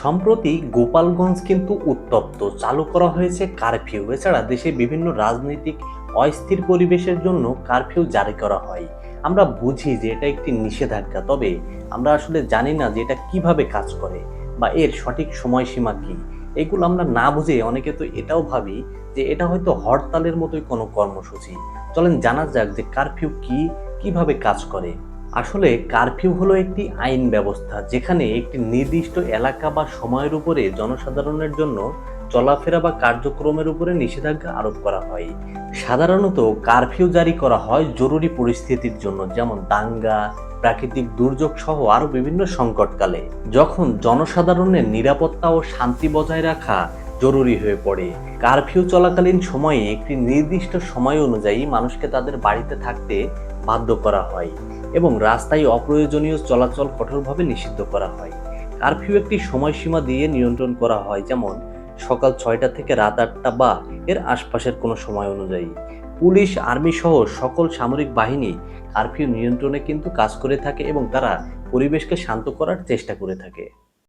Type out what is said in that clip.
সম্প্রতি গোপালগঞ্জ কিন্তু উত্তপ্ত। চালু করা হয়েছে কারফিউ এছাড়া দেশে বিভিন্ন রাজনৈতিক অস্থির পরিবেশের জন্য কারফিউ জারি করা হয়। আমরা বুঝি যে এটা একটি নিষেধাজ্ঞা, তবে আমরা আসলে জানি না যে এটা কীভাবে কাজ করে বা এর সঠিক সময়সীমা কি। এগুলো আমরা না বুঝে অনেকে তো এটাও ভাবি যে এটা হয়তো হরতালের মতোই কোনো কর্মসূচি। চলেন জানা যাক যে কারফিউ কি, কীভাবে কাজ করে। আসলে কারফিউ হলো একটি আইন ব্যবস্থা যেখানে একটি নির্দিষ্ট এলাকা বা সময়ের উপরে জনসাধারণের জন্য চলাফেরা বা কার্যক্রমের উপরে নিষেধাজ্ঞা আরোপ করা হয়। সাধারণত কারফিউ জারি করা হয় জরুরি পরিস্থিতির জন্য, যেমন দাঙ্গা, প্রাকৃতিক দুর্যোগ সহ আরও বিভিন্ন সংকটকালে, যখন জনসাধারণের নিরাপত্তা ও শান্তি বজায় রাখা জরুরি হয়ে পড়ে। কারফিউ চলাকালীন সময়ে একটি নির্দিষ্ট সময় অনুযায়ী মানুষকে তাদের বাড়িতে থাকতে বাধ্য করা হয়। এবং রাস্তায় অপ্রয়োজনীয় চলাচল কঠোরভাবে নিষিদ্ধ করা হয়। কারফিউ একটি সময়সীমা দিয়ে নিয়ন্ত্রণ করা হয়, যেমন সকাল ছয়টা থেকে রাত আটটা বা এর আশপাশের কোনো সময় অনুযায়ী। পুলিশ, আর্মি সহ সকল সামরিক বাহিনী কারফিউ নিয়ন্ত্রণে কিন্তু কাজ করে থাকে এবং তারা পরিবেশকে শান্ত করার চেষ্টা করে থাকে।